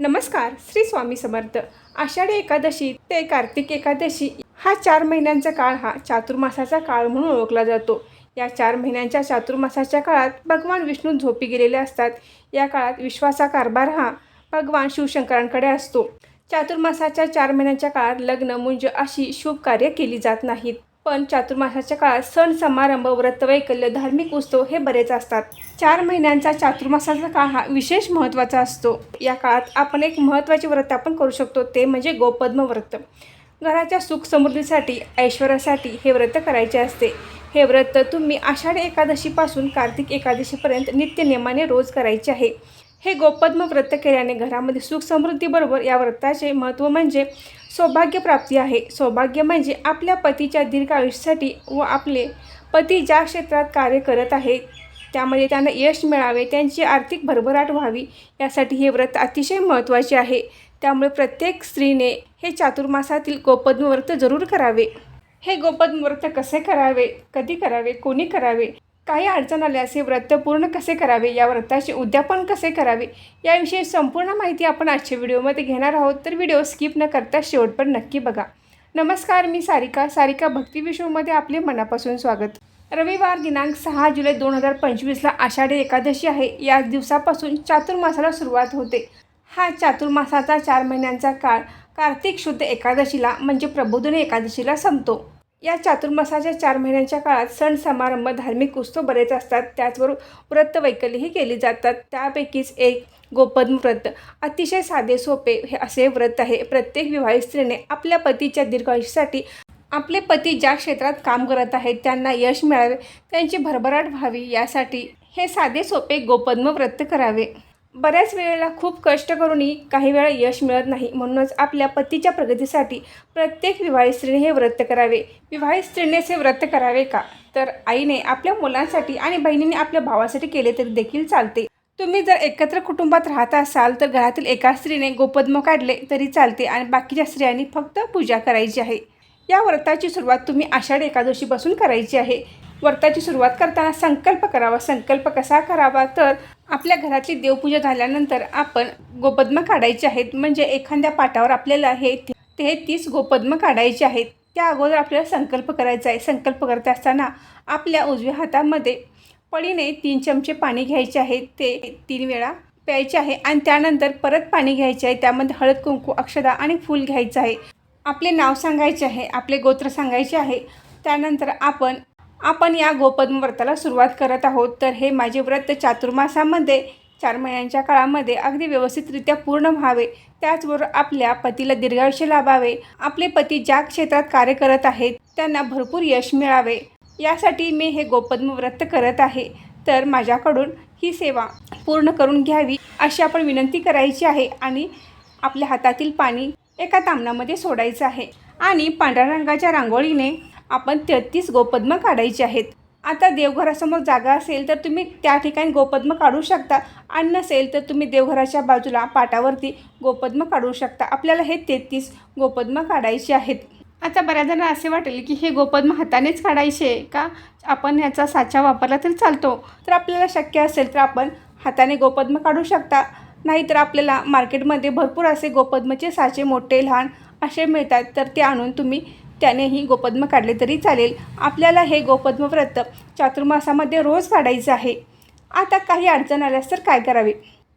नमस्कार श्री स्वामी समर्थ. आषाढी एकादशी ते कार्तिक एकादशी हा चार महिन्यांचा काळ हा चातुर्मासाचा काळ म्हणून ओळखला जातो. या चार महिन्यांच्या चातुर्मासाच्या काळात भगवान विष्णू झोपी गेलेले असतात. या काळात विश्वाचा कारभार हा भगवान शिवशंकरांकडे असतो. चातुर्मासाच्या चार महिन्यांच्या काळात लग्न मुंज अशी शुभ कार्य केली जात नाहीत. पण चातुर्मासाच्या काळात सण समारंभ व्रतवैकल्य धार्मिक उत्सव हे बरेच असतात. चार महिन्यांचा चातुर्मासाचा काळ हा विशेष महत्त्वाचा असतो. या काळात आपण एक महत्त्वाचे व्रत आपण करू शकतो ते म्हणजे गोपद्म व्रत. घराच्या सुख समृद्धीसाठी ऐश्वर्यासाठी हे व्रत करायचे असते. हे व्रत तुम्ही आषाढी एकादशीपासून कार्तिक एकादशीपर्यंत नित्यनियमाने रोज करायचे आहे. हे गोपद्म व्रत केल्याने घरामध्ये सुख समृद्धीबरोबर या व्रताचे महत्त्व म्हणजे सौभाग्यप्राप्ती आहे. सौभाग्य म्हणजे आपल्या पतीच्या दीर्घ आयुष्यासाठी व आपले पती ज्या क्षेत्रात कार्य करत आहेत त्यामध्ये त्यांना यश मिळावे त्यांची आर्थिक भरभराट व्हावी यासाठी हे व्रत अतिशय महत्त्वाचे आहे. त्यामुळे प्रत्येक स्त्रीने हे चातुर्मासातील गोपद्म व्रत जरूर करावे. हे गोपद्म व्रत कसे करावे कधी करावे कोणी करावे काही अडचण आल्यास हे व्रत पूर्ण कसे करावे या व्रताचे उद्यापन कसे करावे याविषयी संपूर्ण माहिती आपण आजच्या व्हिडिओमध्ये घेणार आहोत. तर व्हिडिओ स्किप न करता शेवटपर्यंत नक्की बघा. नमस्कार मी सारिका. सारिका भक्ती विश्वमध्ये आपले मनापासून स्वागत. रविवार दिनांक सहा जुलै दोन हजार पंचवीसला आषाढी एकादशी आहे. या दिवसापासून चातुर्मासाला सुरुवात होते. हा चातुर्मासाचा चार महिन्यांचा काळ कार्तिक शुद्ध एकादशीला म्हणजे प्रबोधन एकादशीला संपतो. या चातुर्मासाच्या चार महिन्यांच्या काळात सण समारंभ धार्मिक उत्सव बरेच असतात. त्याचबरोबर व्रत वैकल्यही केली जातात. त्यापैकीच एक गोपद्म व्रत. अतिशय साधे सोपे हे असे व्रत आहे. प्रत्येक विवाहित स्त्रीने आपल्या पतीच्या दीर्घायुष्यासाठी आपले पती ज्या क्षेत्रात काम करत आहेत त्यांना यश मिळावे. त्यांची भरभराट व्हावी. यासाठी हे साधे सोपे गोपद्म व्रत करावे. बऱ्याच वेळेला खूप कष्ट करूनही काही वेळा यश मिळत नाही. म्हणूनच आपल्या पतीच्या प्रगतीसाठी प्रत्येक विवाहित स्त्रीने हे व्रत करावे. विवाहित स्त्रीनेच हे व्रत करावे का? तर आईने आपल्या मुलांसाठी आणि बहिणीने आपल्या भावासाठी केले तरी देखील चालते. तुम्ही जर एकत्र कुटुंबात राहत असाल तर घरातील एका स्त्रीने गोपद्म काढले तरी चालते आणि बाकीच्या स्त्रियांनी फक्त पूजा करायची आहे. या व्रताची सुरुवात तुम्ही आषाढ एकादशीपासून करायची आहे. व्रताची सुरुवात करताना संकल्प करावा. संकल्प कसा करावा? तर आपल्या घरातली देवपूजा झाल्यानंतर आपण गोपद्म काढायचे आहेत. म्हणजे एखाद्या पाटावर आपल्याला हे ते तीस गोपद्म काढायचे आहेत. त्या अगोदर आपल्याला संकल्प करायचा आहे. संकल्प करत असताना आपल्या उजव्या हातामध्ये पळीने तीन चमचे पाणी घ्यायचे आहे. ते तीन वेळा प्यायचे आहे आणि त्यानंतर परत पाणी घ्यायचे आहे. त्यामध्ये हळद कुंकू अक्षदा आणि फूल घ्यायचं आहे. आपले नाव सांगायचे आहे. आपले गोत्र सांगायचे आहे. त्यानंतर आपण आपण या गोपद्म व्रताला सुरुवात करत आहोत. तर हे माझे व्रत चातुर्मासामध्ये चार महिन्यांच्या काळामध्ये अगदी व्यवस्थितरित्या पूर्ण व्हावे. त्याचबरोबर आपल्या पतीला दीर्घायुष्य लाभावे. आपले पती ज्या क्षेत्रात कार्य करत आहेत त्यांना भरपूर यश मिळावे. यासाठी मी हे गोपद्म व्रत करत आहे. तर माझ्याकडून ही सेवा पूर्ण करून घ्यावी अशी आपण विनंती करायची आहे आणि आपल्या हातातील पाणी एका तामणामध्ये सोडायचं आहे. आणि पांढऱ्या रंगाच्या रांगोळीने आपण तेहतीस गोपद्म काढायचे आहेत. आता देवघरासमोर जागा असेल तर तुम्ही त्या ठिकाणी गोपद्म काढू शकता. आणि नसेल तर तुम्ही देवघराच्या बाजूला पाटावरती गोपद्म काढू शकता. आपल्याला हे तेहतीस गोपद्म काढायचे आहेत. आता बऱ्याच जणांना असे वाटेल की हे गोपद्म हातानेच काढायचे का? आपण याचा साचा वापरला तरी चालतो. तर आपल्याला शक्य असेल तर आपण हाताने गोपद्म काढू शकता. नाहीतर आपल्याला मार्केटमध्ये भरपूर असे गोपद्मचे साचे मोठे लहान असे मिळतात. तर ते आणून तुम्ही त्यानेही गोपद्म काढले तरी चालेल. आपल्याला हे गोपद्म व्रत चातुर्मासामध्ये रोज काढायचं आहे. आता काही अडचण आल्यास तर काय करावे?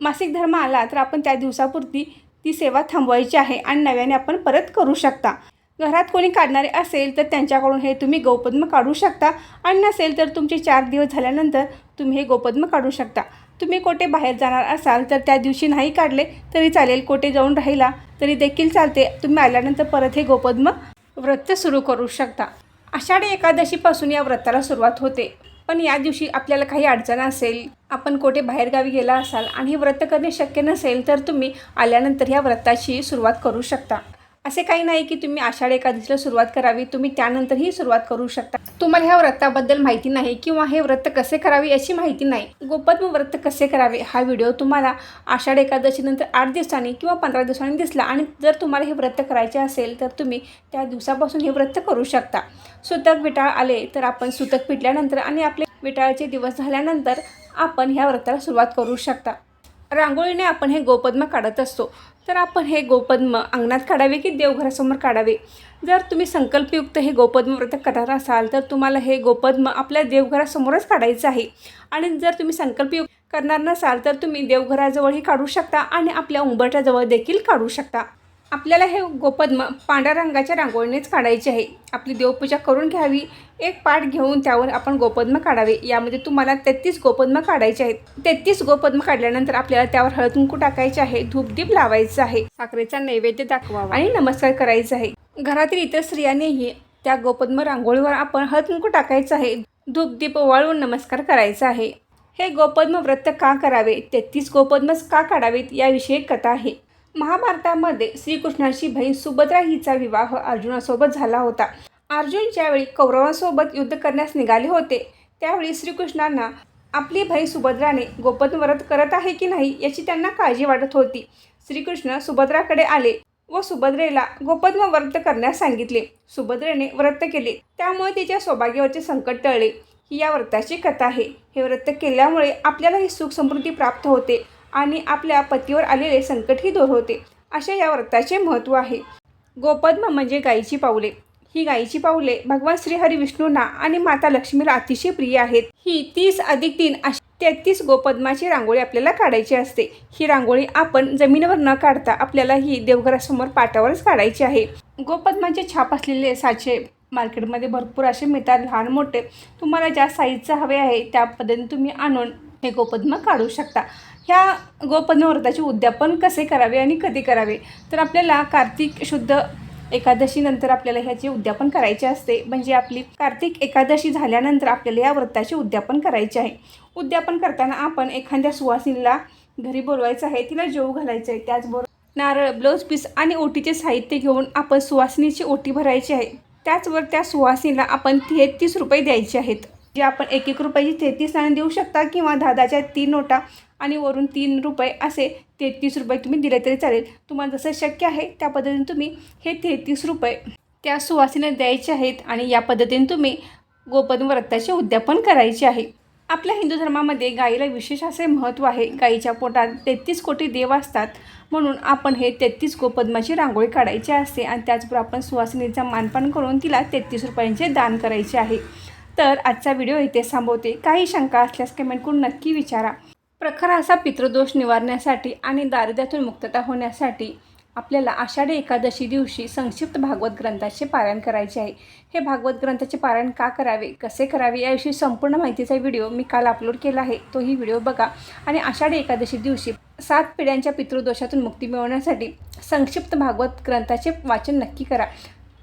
मासिक धर्म आला तर आपण त्या दिवसापुरती ती सेवा थांबवायची आहे आणि नव्याने आपण परत करू शकता. घरात कोणी काढणारे असेल तर त्यांच्याकडून हे तुम्ही गोपद्म काढू शकता आणि नसेल तर तुमचे चार दिवस झाल्यानंतर तुम्ही हे गोपद्म काढू शकता. तुम्ही कोठे बाहेर जाणार असाल तर त्या दिवशी नाही काढले तरी चालेल. कोठे जाऊन राहिला तरी देखील चालते. तुम्ही आल्यानंतर परत हे गोपद्म व्रत सुरू करू शकता. आषाढी एकादशीपासून या व्रताला सुरुवात होते. पण या दिवशी आपल्याला काही अडचण असेल आपण कोठे बाहेरगावी गेला असाल आणि हे व्रत करणे शक्य नसेल तर तुम्ही आल्यानंतर ह्या व्रताची सुरुवात करू शकता. असे काही नाही की तुम्ही आषाढ एकादशीला सुरुवात करावी तुम्ही त्यानंतरही सुरुवात करू शकता. तुम्हाला ह्या व्रताबद्दल माहिती नाही किंवा हे व्रत कसे करावे याची माहिती नाही. गोपद्म व्रत कसे करावे हा व्हिडिओ तुम्हाला आषाढ एकादशीनंतर आठ दिवसांनी किंवा पंधरा दिवसांनी दिसला आणि जर तुम्हाला हे व्रत करायचे असेल तर तुम्ही त्या दिवसापासून हे व्रत करू शकता. सुतक विटाळ आले तर आपण सुतक पिटल्यानंतर आणि आपले विटाळाचे दिवस झाल्यानंतर आपण ह्या व्रताला सुरुवात करू शकता. रांगोळीने आपण हे गोपद्म काढत असतो. तर आपण हे गोपद्म अंगणात काढावे की देवघरासमोर काढावे? जर तुम्ही संकल्पयुक्त हे गोपद्म व्रत करणार असाल तर तुम्हाला हे गोपद्म आपल्या देवघरासमोरच काढायचं आहे. आणि जर तुम्ही संकल्पयुक्त करणार नसाल तर तुम्ही देवघराजवळही काढू शकता आणि आपल्या उंबरट्याजवळ देखील काढू शकता. आपल्याला हे गोपद्म पांढऱ्या रंगाच्या रांगोळीनेच काढायचे आहे. आपली देवपूजा करून घ्यावी. एक पाठ घेऊन त्यावर आपण गोपद्म काढावे. यामध्ये तुम्हाला तेहतीस गोपद्म काढायचे आहेत. तेहतीस गोपद्म काढल्यानंतर आपल्याला त्यावर हळद कुंकू टाकायचे आहे. धूपदीप लावायचं आहे. साखरेचा नैवेद्य दाखवावा. आणि नमस्कार करायचा आहे. घरातील इतर स्त्रियांनीही त्या गोपद्म रांगोळीवर आपण हळद कुंकू टाकायचं आहे. धूपदीप ओवाळून नमस्कार करायचा आहे. हे गोपद्म व्रत का करावे? तेहतीस गोपद्मच का काढावेत? याविषयी एक कथा आहे. महाभारतामध्ये श्रीकृष्णाची बहीण सुभद्रा हिचा विवाह अर्जुनासोबत झाला होता. अर्जुन ज्यावेळी कौरवांसोबत युद्ध करण्यास निघाले होते त्यावेळी श्रीकृष्णांना आपली बहीण सुभद्राने गोपद्म व्रत करत आहे की नाही याची त्यांना काळजी वाटत होती. श्रीकृष्ण सुभद्राकडे आले व सुभद्रेला गोपद्म व्रत करण्यास सांगितले. सुभद्रेने व्रत केले. त्यामुळे तिच्या सौभाग्यावरचे संकट टळले. ही या व्रताची कथा आहे. हे व्रत केल्यामुळे आपल्याला ही सुख समृद्धी प्राप्त होते. आणि आपल्या पतीवर आलेले संकटही दूर होते. असे या व्रताचे महत्त्व आहे. गोपद्म म्हणजे गायीची पाऊले. ही गायीची पाऊले भगवान श्रीहरी विष्णूंना आणि माता लक्ष्मीला अतिशय प्रिय आहेत. ही तीस अधिक तीन अशी तेहतीस गोपद्माची रांगोळी आपल्याला काढायची असते. ही रांगोळी आपण जमिनीवर न काढता आपल्याला ही देवघरासमोर पाटावरच काढायची आहे. गोपद्माचे छाप असलेले साचे मार्केटमध्ये भरपूर असे मिळतात लहान मोठे तुम्हाला ज्या साईजचं हवे आहे त्या पद्धतीने तुम्ही आणून हे गोपद्म काढू शकता. ह्या गोपद्म व्रताचे उद्यापन कसे करावे आणि कधी करावे? तर आपल्याला कार्तिक शुद्ध एकादशीनंतर आपल्याला ह्याचे उद्यापन करायचे असते. म्हणजे आपली कार्तिक एकादशी झाल्यानंतर आपल्याला या व्रताचे उद्यापन करायचे आहे. उद्यापन करताना आपण एखाद्या सुवासिनीला घरी बोलवायचं आहे. तिला जेवू घालायचं आहे. त्याचबरोबर नारळ ब्लाऊज पीस आणि ओटीचे साहित्य घेऊन आपण सुवासिनीची ओटी भरायची आहे. त्याचवर त्या सुवासिनीला आपण तेहतीस रुपये द्यायचे आहेत. जे आपण एक एक रुपयाची तेहतीस नाणी देऊ शकता किंवा दहाच्या तीन नोटा आणि वरून तीन रुपये असे तेहतीस रुपये तुम्ही दिले तरी चालेल. तुम्हाला जसं शक्य आहे त्या पद्धतीने तुम्ही हे तेहतीस रुपये त्या सुवासिने द्यायचे आहेत आणि या पद्धतीने तुम्ही गोपन व्रताचे उद्यापन करायचे आहे. आपल्या हिंदू धर्मामध्ये गाईला विशेष असे महत्त्व आहे. गाईच्या पोटात तेहतीस कोटी देव असतात. म्हणून आपण हे तेहतीस गोपद्माची रांगोळी काढायची असते आणि त्याचबरोबर आपण सुवासिनीचा मानपान करून तिला तेहतीस रुपयांचे दान करायचे आहे. तर आजचा व्हिडिओ इथे थांबवते. काही शंका असल्यास कमेंट करून नक्की विचारा. प्रखर असा पितृदोष निवारण्यासाठी आणि दारिद्र्यातून मुक्तता होण्यासाठी आपल्याला आषाढी एकादशी दिवशी संक्षिप्त भागवत ग्रंथाचे पारायण करायचे आहे. हे भागवत ग्रंथाचे पारायण का करावे कसे करावे याविषयी संपूर्ण माहितीचा व्हिडिओ मी काल अपलोड केला आहे. तोही व्हिडिओ बघा आणि आषाढी एकादशी दिवशी सात पिढ्यांच्या पितृदोषातून मुक्ती मिळवण्यासाठी संक्षिप्त भागवत ग्रंथाचे वाचन नक्की करा.